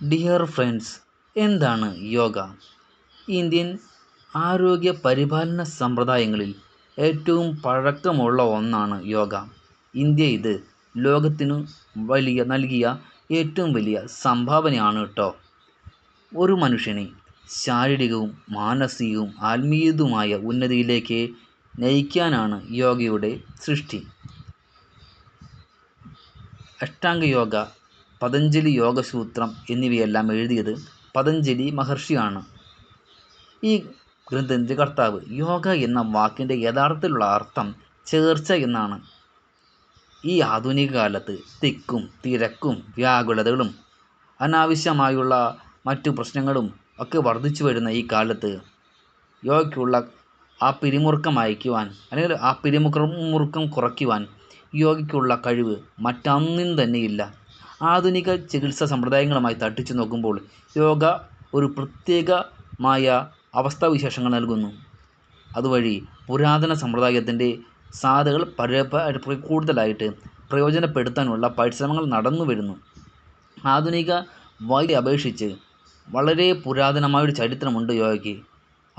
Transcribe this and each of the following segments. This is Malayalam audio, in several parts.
ഡിയർ ഫ്രണ്ട്സ് എന്താണ് യോഗ? ഇന്ത്യൻ ആരോഗ്യ പരിപാലന സമ്പ്രദായങ്ങളിൽ ഏറ്റവും പഴക്കമുള്ള ഒന്നാണ് യോഗ. ഇന്ത്യ ഇത് ലോകത്തിനു വലിയ നൽകിയ ഏറ്റവും വലിയ സംഭാവനയാണ് കേട്ടോ ഒരു മനുഷ്യനെ ശാരീരികവും മാനസികവും ആത്മീയതുമായ ഉന്നതിയിലേക്ക് നയിക്കാനാണ് യോഗയുടെ സൃഷ്ടി. അഷ്ടാംഗ യോഗ പതഞ്ജലി യോഗസൂത്രം എന്നിവയെല്ലാം എഴുതിയത് പതഞ്ജലി മഹർഷിയാണ്. ഈ ഗ്രന്ഥത്തിന്റെ കർത്താവ് യോഗ എന്ന വാക്കിന്റെ യഥാർത്ഥത്തിലുള്ള അർത്ഥം ചേർച്ച എന്നാണ്. ഈ ആധുനിക കാലത്ത് തിക്കും തിരക്കും വ്യാകുലതകളും അനാവശ്യമായുള്ള മറ്റു പ്രശ്നങ്ങളും ഒക്കെ വർദ്ധിച്ചു വരുന്ന ഈ കാലത്ത് യോഗയ്ക്കുള്ള ആ പിരിമുറുക്കം അയക്കുവാൻ അല്ലെങ്കിൽ ആ പിരിമുറുക്കം കുറയ്ക്കുവാൻ യോഗയ്ക്കുള്ള കഴിവ് മറ്റൊന്നും തന്നെയില്ല. ആധുനിക ചികിത്സാ സമ്പ്രദായങ്ങളുമായി തട്ടിച്ചു നോക്കുമ്പോൾ യോഗ ഒരു പ്രത്യേകമായ അവസ്ഥാവിശേഷങ്ങൾ നൽകുന്നു. അതുവഴി പുരാതന സമ്പ്രദായത്തിന്റെ സാധ്യതകൾ പര കൂടുതലായിട്ട് പ്രയോജനപ്പെടുത്താനുള്ള പരിശ്രമങ്ങൾ നടന്നു വരുന്നു. ആധുനിക വൈദ്യ അപേക്ഷിച്ച് വളരെ പുരാതനമായൊരു ചരിത്രമുണ്ട് യോഗയ്ക്ക്.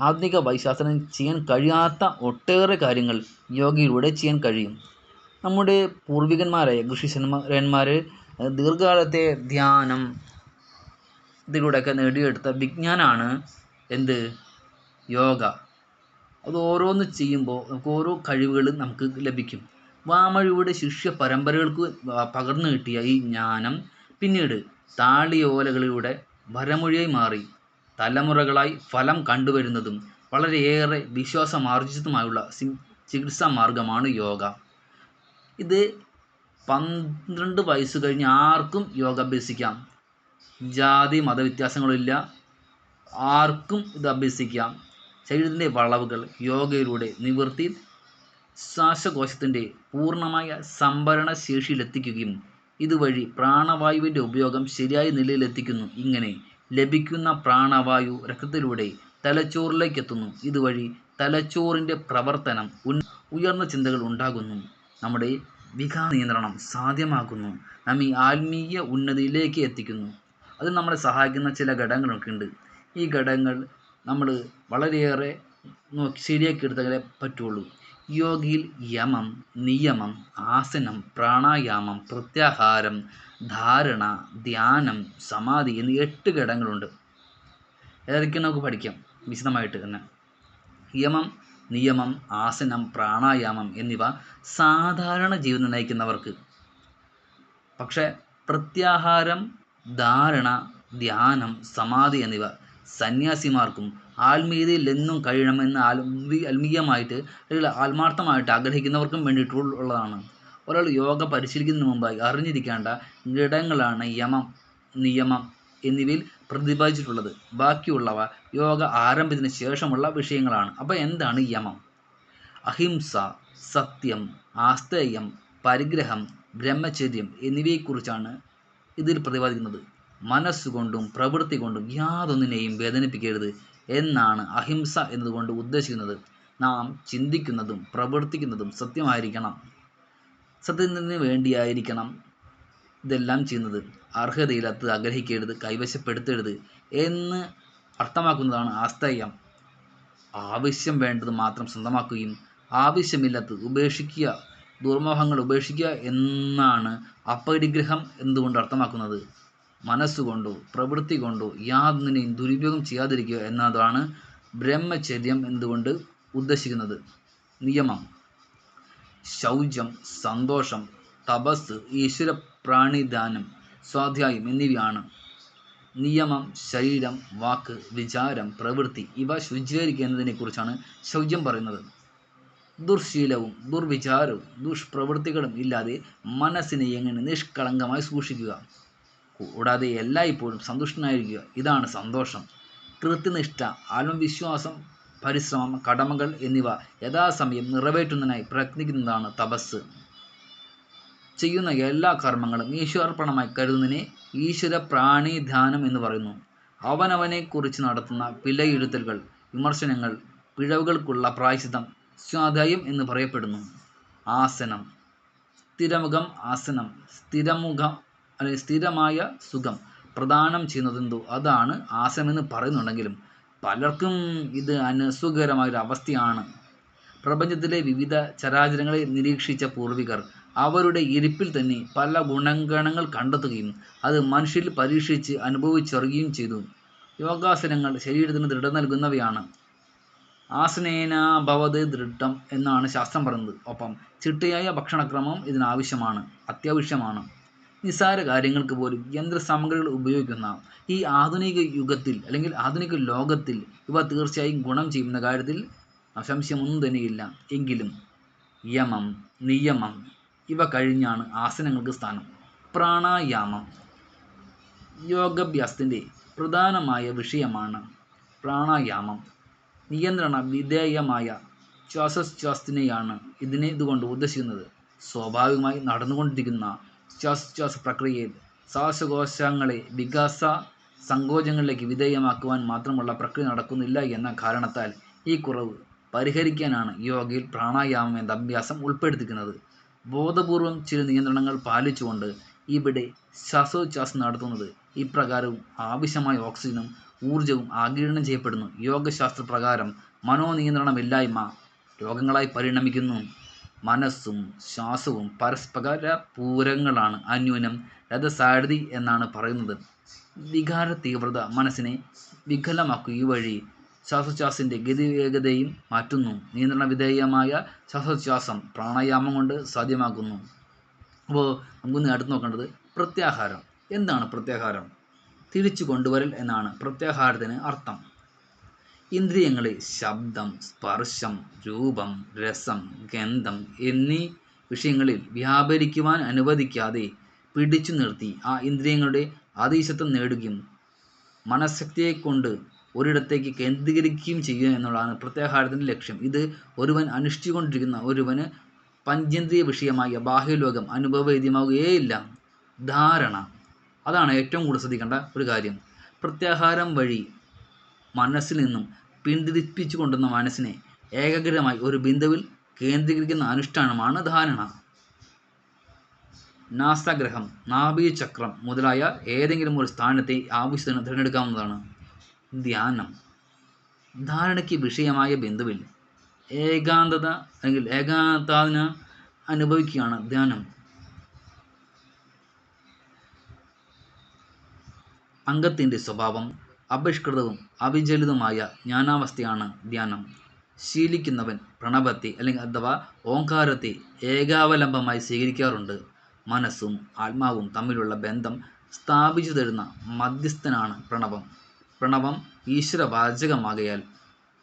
ആധുനിക വൈശാസ്ത്രം ചെയ്യാൻ കഴിയാത്ത ഒട്ടേറെ കാര്യങ്ങൾ യോഗയിലൂടെ ചെയ്യാൻ കഴിയും. നമ്മുടെ പൂർവികന്മാരായ ഋഷീശ്വരന്മാർ ദീർഘകാലത്തെ ധ്യാനം ഇതിലൂടെയൊക്കെ നേടിയെടുത്ത വിജ്ഞാനമാണ് എന്ത്? യോഗ. അത് ഓരോന്ന് ചെയ്യുമ്പോൾ നമുക്ക് ഓരോ കഴിവുകളും നമുക്ക് ലഭിക്കും. വാമഴിയുടെ ശിഷ്യ പരമ്പരകൾക്ക് പകർന്നു കിട്ടിയ ഈ ജ്ഞാനം പിന്നീട് താളിയോലകളിലൂടെ വരമൊഴിയായി മാറി. തലമുറകളായി ഫലം കണ്ടുവരുന്നതും വളരെയേറെ വിശ്വാസമാർജിതമായുള്ള ചികിത്സാ മാർഗമാണ് യോഗ. ഇത് പന്ത്രണ്ട് വയസ്സ് കഴിഞ്ഞ് ആർക്കും യോഗ അഭ്യസിക്കാം ജാതി മതവ്യത്യാസങ്ങളില്ല. ആർക്കും ഇത് അഭ്യസിക്കാം ശരീരത്തിന്റെ വളവുകൾ യോഗയിലൂടെ നിവൃത്തി ശ്വാസകോശത്തിന്റെ പൂർണമായ സംഭരണ ശേഷിയിലെത്തിക്കുകയും ഇതുവഴി പ്രാണവായുവിന്റെ ഉപയോഗം ശരിയായ നിലയിലെത്തിക്കുന്നു. ഇങ്ങനെ ലഭിക്കുന്ന പ്രാണവായു രക്തത്തിലൂടെ തലച്ചോറിലേക്ക് എത്തുന്നു ഇതുവഴി തലച്ചോറിന്റെ പ്രവർത്തനം ഉയർന്ന ചിന്തകൾ ഉണ്ടാകുന്നു. നമ്മുടെ വികാര നിയന്ത്രണം സാധ്യമാക്കുന്നു. നമ്മെ ആത്മീയ ഉന്നതിയിലേക്ക് എത്തിക്കുന്നു. അത് നമ്മളെ സഹായിക്കുന്ന ചില ഘടകങ്ങളൊക്കെ ഉണ്ട് ഈ ഘടകങ്ങൾ നമ്മൾ വളരെയേറെ ശരിയാക്കി എടുത്താലേ പറ്റുള്ളൂ. യോഗയിൽ യമം നിയമം ആസനം പ്രാണായാമം പ്രത്യാഹാരം ധാരണ ധ്യാനം സമാധി എന്നീ എട്ട് ഘടകങ്ങളുണ്ട്. ഏതൊക്കെ നമുക്ക് പഠിക്കാം? വിശദമായിട്ട് തന്നെ. യമം നിയമം ആസനം പ്രാണായാമം എന്നിവ സാധാരണ ജീവിതം നയിക്കുന്നവർക്ക് പക്ഷേ പ്രത്യാഹാരം ധാരണ ധ്യാനം സമാധി എന്നിവ സന്യാസിമാർക്കും ആത്മീയതയിൽ എന്നും കഴിയണമെന്ന് ആത്മീ ആത്മീയമായിട്ട് അല്ലെങ്കിൽ ആത്മാർത്ഥമായിട്ട് ആഗ്രഹിക്കുന്നവർക്കും വേണ്ടിയിട്ടുള്ളതാണ് ഒരാൾ യോഗ പരിശീലിക്കുന്നതിന് മുമ്പായി അറിഞ്ഞിരിക്കേണ്ട ഘടകങ്ങളാണ് യമം നിയമം എന്നിവയിൽ പ്രതിപാദിച്ചിട്ടുള്ളത്. ബാക്കിയുള്ളവ യോഗ ആരംഭത്തിന് ശേഷമുള്ള വിഷയങ്ങളാണ്. അപ്പോൾ എന്താണ് യമം? അഹിംസ സത്യം ആസ്തേയം പരിഗ്രഹം ബ്രഹ്മചര്യം എന്നിവയെക്കുറിച്ചാണ് ഇതിൽ പ്രതിപാദിക്കുന്നത്. മനസ്സുകൊണ്ടും പ്രവൃത്തി കൊണ്ടും യാതൊന്നിനെയും വേദനിപ്പിക്കരുത് എന്നാണ് അഹിംസ എന്നതുകൊണ്ട് ഉദ്ദേശിക്കുന്നത്. നാം ചിന്തിക്കുന്നതും പ്രവർത്തിക്കുന്നതും സത്യമായിരിക്കണം. സത്യത്തിന് വേണ്ടിയായിരിക്കണം. ഇതെല്ലാം ചെയ്യുന്നത്. അർഹതയില്ലാത്തത് ആഗ്രഹിക്കരുത് കൈവശപ്പെടുത്തരുത് എന്ന് അർത്ഥമാക്കുന്നതാണ് ആസ്തേയം ആവശ്യം വേണ്ടത് മാത്രം സ്വന്തമാക്കുകയും ആവശ്യമില്ലാത്തത് ഉപേക്ഷിക്കുക ദുർമോഹങ്ങൾ ഉപേക്ഷിക്കുക എന്നാണ് അപരിഗ്രഹം എന്തുകൊണ്ട് അർത്ഥമാക്കുന്നത്? മനസ്സുകൊണ്ടോ പ്രവൃത്തി കൊണ്ടോ യാതൊന്നിനെയും ദുരുപയോഗം ചെയ്യാതിരിക്കുക എന്നതാണ് ബ്രഹ്മചര്യം എന്തുകൊണ്ട് ഉദ്ദേശിക്കുന്നത്? നിയമം. ശൗചം സന്തോഷം തപസ് ഈശ്വര പ്രാണിദാനം സ്വാധ്യായം എന്നിവയാണ്. നിയമം ശരീരം വാക്ക് വിചാരം പ്രവൃത്തി ഇവ ശുചീകരിക്കുന്നതിനെക്കുറിച്ചാണ് ശൗചം പറയുന്നത്. ദുർശീലവും ദുർവിചാരവും ദുഷ്പ്രവൃത്തികളും ഇല്ലാതെ മനസ്സിനെ എങ്ങനെ നിഷ്കളങ്കമായി സൂക്ഷിക്കുക? കൂടാതെ എല്ലായ്പ്പോഴും സന്തുഷ്ടനായിരിക്കുക. ഇതാണ് സന്തോഷം. കൃത്യനിഷ്ഠ ആത്മവിശ്വാസം പരിശ്രമം കടമകൾ എന്നിവ യഥാസമയം നിറവേറ്റുന്നതിനായി പ്രയത്നിക്കുന്നതാണ് തപസ്. ചെയ്യുന്ന എല്ലാ കർമ്മങ്ങളും ഈശ്വരർപ്പണമായി കരുതുന്നതിനെ ഈശ്വര പ്രാണിധ്യാനം എന്ന് പറയുന്നു. അവനവനെക്കുറിച്ച് നടത്തുന്ന വിലയിരുത്തലുകൾ വിമർശനങ്ങൾ പിഴവുകൾക്കുള്ള പ്രായശിതം സ്വാധ്യായം എന്ന് പറയപ്പെടുന്നു. ആസനം. സ്ഥിരമുഖം ആസനം. സ്ഥിരമുഖം അല്ലെങ്കിൽ സ്ഥിരമായ സുഖം പ്രദാനം ചെയ്യുന്നതെന്തോ അതാണ് ആസനമെന്ന് പറയുന്നുണ്ടെങ്കിലും പലർക്കും ഇത് അനസുഖകരമായൊരു അവസ്ഥയാണ് പ്രപഞ്ചത്തിലെ വിവിധ ചരാചരങ്ങളെ നിരീക്ഷിച്ച പൂർവികർ അവരുടെ ഇരിപ്പിൽ തന്നെ പല ഗുണഗണങ്ങൾ കണ്ടെത്തുകയും അത് മനുഷ്യരിൽ പരീക്ഷിച്ച് അനുഭവിച്ചറിയുകയും ചെയ്തു. യോഗാസനങ്ങൾ ശരീരത്തിന് ദൃഢം നൽകുന്നവയാണ്. ആസനേന ഭവത് ദൃഢം എന്നാണ് ശാസ്ത്രം പറയുന്നത്. ഒപ്പം ചിട്ടയായ ഭക്ഷണക്രമം ഇതിനാവശ്യമാണ് അത്യാവശ്യമാണ്. നിസ്സാര കാര്യങ്ങൾക്ക് പോലും യന്ത്ര സാമഗ്രികൾ ഉപയോഗിക്കുന്ന ഈ ആധുനിക യുഗത്തിൽ അല്ലെങ്കിൽ ആധുനിക ലോകത്തിൽ ഇവ തീർച്ചയായും ഗുണം ചെയ്യുന്ന കാര്യത്തിൽ സംശയമൊന്നും തന്നെയില്ല. എങ്കിലും യമം നിയമം ഇവ കഴിഞ്ഞാണ് ആസനങ്ങൾക്ക് സ്ഥാനം. പ്രാണായാമം യോഗാഭ്യാസത്തിന്റെ പ്രധാനമായ വിഷയമാണ് പ്രാണായാമം. നിയന്ത്രണ വിധേയമായ ശ്വാസശ്വാസത്തിനെയാണ് ഇതിനെ ഇതുകൊണ്ട് ഉദ്ദേശിക്കുന്നത്. സ്വാഭാവികമായി നടന്നുകൊണ്ടിരിക്കുന്ന ശ്വാസശ്വാസ പ്രക്രിയയിൽ ശ്വാസകോശങ്ങളെ വികാസ സങ്കോചങ്ങളിലേക്ക് വിധേയമാക്കുവാൻ മാത്രമുള്ള പ്രക്രിയ നടക്കുന്നില്ല എന്ന കാരണത്താൽ ഈ കുറവ് പരിഹരിക്കാനാണ് യോഗയിൽ പ്രാണായാമം എന്ന അഭ്യാസം ഉൾപ്പെടുത്തിയിരിക്കുന്നത് ബോധപൂർവം ചില നിയന്ത്രണങ്ങൾ പാലിച്ചുകൊണ്ട് ഇവിടെ ശ്വാസോച്ഛ്വാസം നടത്തുന്നത് ഇപ്രകാരവും ആവശ്യമായ ഓക്സിജനും ഊർജവും ആഗിരണം ചെയ്യപ്പെടുന്നു. യോഗശാസ്ത്ര പ്രകാരം മനോനിയന്ത്രണമില്ലായ്മ രോഗങ്ങളായി പരിണമിക്കുന്നു. മനസ്സും ശ്വാസവും പരസ്പര പൂരങ്ങളാണ്. അന്യൂനം രഥസാരഥി എന്നാണ് പറയുന്നത്. വികാര തീവ്രത മനസ്സിനെ വികലമാക്കുക വഴി ശ്വാസോച്ഛ്വാസത്തിന്റെ ഗതിവേഗതയും മാറ്റുന്നു. നിയന്ത്രണ വിധേയമായ ശ്വാസോച്ഛ്വാസം പ്രാണായാമം കൊണ്ട് സാധ്യമാക്കുന്നു. അപ്പോൾ നമുക്കൊന്ന് അടുത്ത് നോക്കേണ്ടത് പ്രത്യാഹാരം. എന്താണ് പ്രത്യാഹാരം? തിരിച്ചു കൊണ്ടുവരൽ എന്നാണ് പ്രത്യാഹാരത്തിന് അർത്ഥം. ഇന്ദ്രിയങ്ങളെ ശബ്ദം സ്പർശം രൂപം രസം ഗന്ധം എന്നീ വിഷയങ്ങളിൽ വ്യാപരിക്കുവാൻ അനുവദിക്കാതെ പിടിച്ചു നിർത്തി ആ ഇന്ദ്രിയങ്ങളുടെ അതീശത്വം നേടുകയും മനഃശക്തിയെ കൊണ്ട് ഒരിടത്തേക്ക് കേന്ദ്രീകരിക്കുകയും ചെയ്യുക എന്നുള്ളതാണ് പ്രത്യാഹാരത്തിന്റെ ലക്ഷ്യം. ഇത് ഒരുവൻ അനുഷ്ഠിച്ചുകൊണ്ടിരിക്കുന്ന ഒരുവന് പഞ്ചേന്ദ്രിയ വിഷയമായ ബാഹ്യലോകം അനുഭവവേദ്യമാവുകയേയില്ല ധാരണ. അതാണ് ഏറ്റവും കൂടുതൽ ശ്രദ്ധിക്കേണ്ട ഒരു കാര്യം. പ്രത്യാഹാരം വഴി മനസ്സിൽ നിന്നും പിന്തിരിപ്പിച്ചു കൊണ്ടുവന്ന മനസ്സിനെ ഏകാഗ്രമായി ഒരു ബിന്ദുവിൽ കേന്ദ്രീകരിക്കുന്ന അനുഷ്ഠാനമാണ് ധാരണ. നാസഗ്രഹം നാഭീചക്രം മുതലായ ഏതെങ്കിലും ഒരു സ്ഥാനത്തെ ആവശ്യത്തിന് തിരഞ്ഞെടുക്കാവുന്നതാണ്. ധ്യാനം. ധാരണയ്ക്ക് വിഷയമായ ബിന്ദുവിൽ ഏകാന്തത അല്ലെങ്കിൽ ഏകാന്താന അനുഭവിക്കുകയാണ് ധ്യാനം. അംഗത്തിന്റെ സ്വഭാവം അപരിഷ്കൃതവും അവിചലിതവുമായ ജ്ഞാനാവസ്ഥയാണ് ധ്യാനം. ശീലിക്കുന്നവൻ പ്രണവത്തെ അല്ലെങ്കിൽ അഥവാ ഓങ്കാരത്തെ ഏകാവലംബമായി സ്വീകരിക്കാറുണ്ട്. മനസ്സും ആത്മാവും തമ്മിലുള്ള ബന്ധം സ്ഥാപിച്ചു തരുന്ന മധ്യസ്ഥനാണ് പ്രണവം. പ്രണവം ഈശ്വരവാചകമാകയാൽ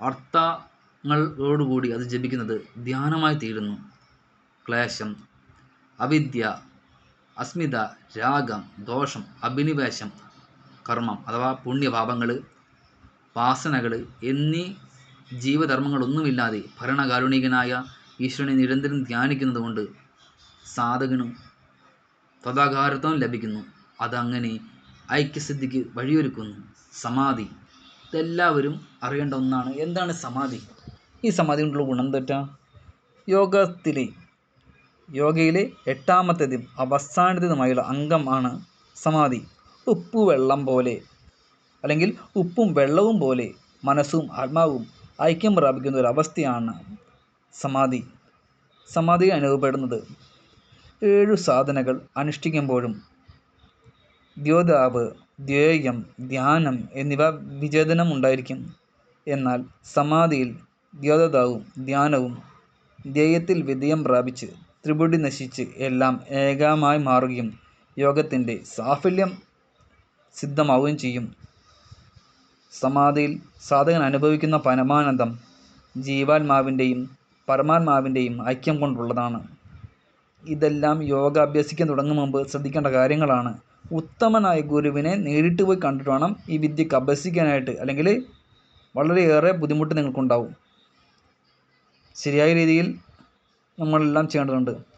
അർത്ഥങ്ങളോടുകൂടി അത് ജപിക്കുന്നത് ധ്യാനമായി തീരുന്നു. ക്ലേശം അവിദ്യ അസ്മിത രാഗം ദോഷം അഭിനിവേശം കർമ്മം അഥവാ പുണ്യഭാവങ്ങൾ വാസനകൾ എന്നീ ജീവധർമ്മങ്ങളൊന്നുമില്ലാതെ ഭരണകാരുണികനായ ഈശ്വരനെ നിരന്തരം ധ്യാനിക്കുന്നതുകൊണ്ട് സാധകനും തഥാകാരത്വം ലഭിക്കുന്നു. അതങ്ങനെ ഐക്യസിദ്ധിക്ക് വഴിയൊരുക്കുന്നു. സമാധി. ഇതെല്ലാവരും അറിയേണ്ട ഒന്നാണ്. എന്താണ് സമാധി? ഈ സമാധി കൊണ്ടുള്ള ഗുണം തെറ്റാ യോഗത്തിലെ യോഗയിലെ എട്ടാമത്തേതും അവസാനത്തേതുമായുള്ള അംഗമാണ് സമാധി. ഉപ്പ് വെള്ളം പോലെ അല്ലെങ്കിൽ ഉപ്പും വെള്ളവും പോലെ മനസ്സും ആത്മാവും ഐക്യം പ്രാപിക്കുന്ന ഒരു അവസ്ഥയാണ് സമാധി. സമാധി അനുഭവപ്പെടുന്നത്. ഏഴു സാധനകൾ അനുഷ്ഠിക്കുമ്പോഴും ദ്യോതാവ് ധ്യേയം ധ്യാനം എന്നിവ വിചേതനം ഉണ്ടായിരിക്കും എന്നാൽ സമാധിയിൽ ദ്യോതാവും ധ്യാനവും ധ്യേയത്തിൽ വിജയം പ്രാപിച്ച് ത്രിപുടി നശിച്ച് എല്ലാം ഏകമായി മാറുകയും യോഗത്തിന്റെ സാഫല്യം സിദ്ധമാവുകയും ചെയ്യും. സമാധിയിൽ സാധകൻ അനുഭവിക്കുന്ന പരമാനന്ദം ജീവാത്മാവിന്റെയും പരമാത്മാവിന്റെയും ഐക്യം കൊണ്ടുള്ളതാണ്. ഇതെല്ലാം യോഗ അഭ്യസിക്കാൻ തുടങ്ങും മുമ്പ് ശ്രദ്ധിക്കേണ്ട കാര്യങ്ങളാണ് ഉത്തമനായ ഗുരുവിനെ നേരിട്ട് പോയി കണ്ടിട്ട് വേണം ഈ വിദ്യക്ക് അഭ്യസിക്കാനായിട്ട് അല്ലെങ്കിൽ വളരെയേറെ ബുദ്ധിമുട്ട് നിങ്ങൾക്കുണ്ടാവും. ശരിയായ രീതിയിൽ നമ്മളെല്ലാം ചെയ്യേണ്ടതുണ്ട്.